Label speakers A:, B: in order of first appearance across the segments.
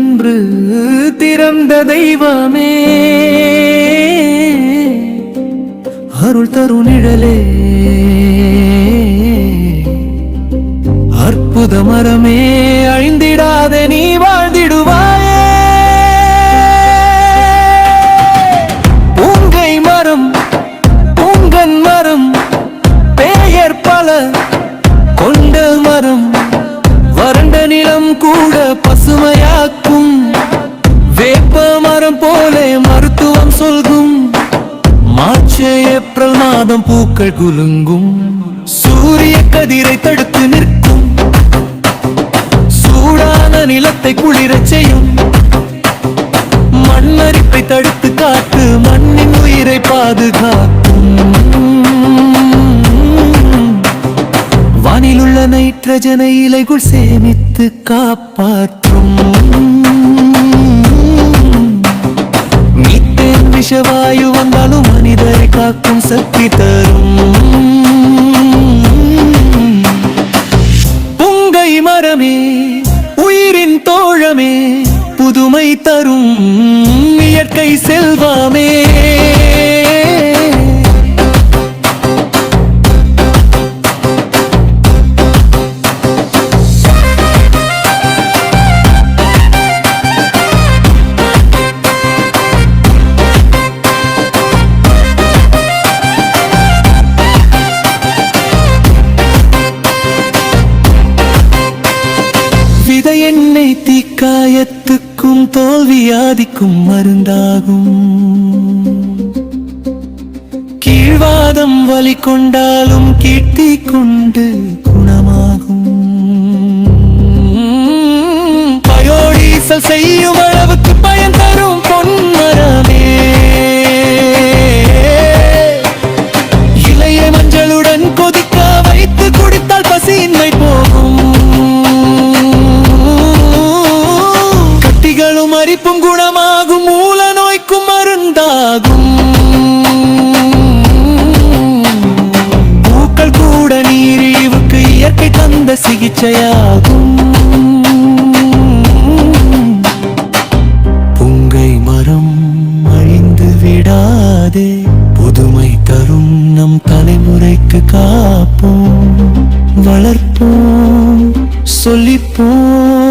A: என்று திறந்த தெய்வமே. அருள் தரு நிழலே அற்புத மரமே அழிந்திடாத நீ வாழ்ந்திடுவாயே. பூங்கை மரம் பூங்கன் மரம் பெயர் பல கொண்ட மரம் வறண்ட நிலம் கூட பசுமையாக்கும் மரம் போலே மருத்துவம் சொல்கும். மார்ச் ஏப்ரல் மாதம் பூக்கள் குலுங்கும். சூரிய கதிரை தடுத்து நிற்கும். சூடான நிலத்தை குளிரச் செய்யும். மண்ணரிப்பை தடுத்து காத்து மண்ணின் உயிரை பாதுகாக்கும். வானிலுள்ள நைட்ரஜனை இலைக்குள் சேமித்து காப்பாற்றும். விஷவாயு வந்தாலும் மனிதரை காக்கும் சக்தி தரும். புங்கை மரமே உயிரின் தோழமே புதுமை தரும். இயற்கை செல்வா விதை எண்ணெய் தீக்காயத்துக்கும் தோல்வியாதிக்கும் மருந்தாகும். கீழ்வாதம் வலி கொண்டாலும் கீர்த்தி கொண்டு குணமாகும் தரிப்பும் குணமாகும் மூல நோய்க்கும் மருந்தாகும். பூக்கள் கூட நீரிழிவுக்கு இயற்கை தந்த சிகிச்சையாகும். புங்கை மரம் அழிந்து விடாதே புதுமை தரும் நம் தலைமுறைக்கு காப்போம் வளர்ப்போம் சொல்லிப்போம்.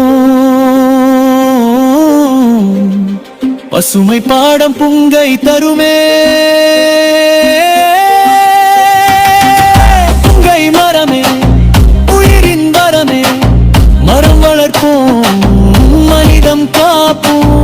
A: பசுமை பாடம் புங்கை தருமே. புங்கை மரமே உயிரின் வரமே. மரம் வளர்ப்போம் மனிதம் காப்போம்.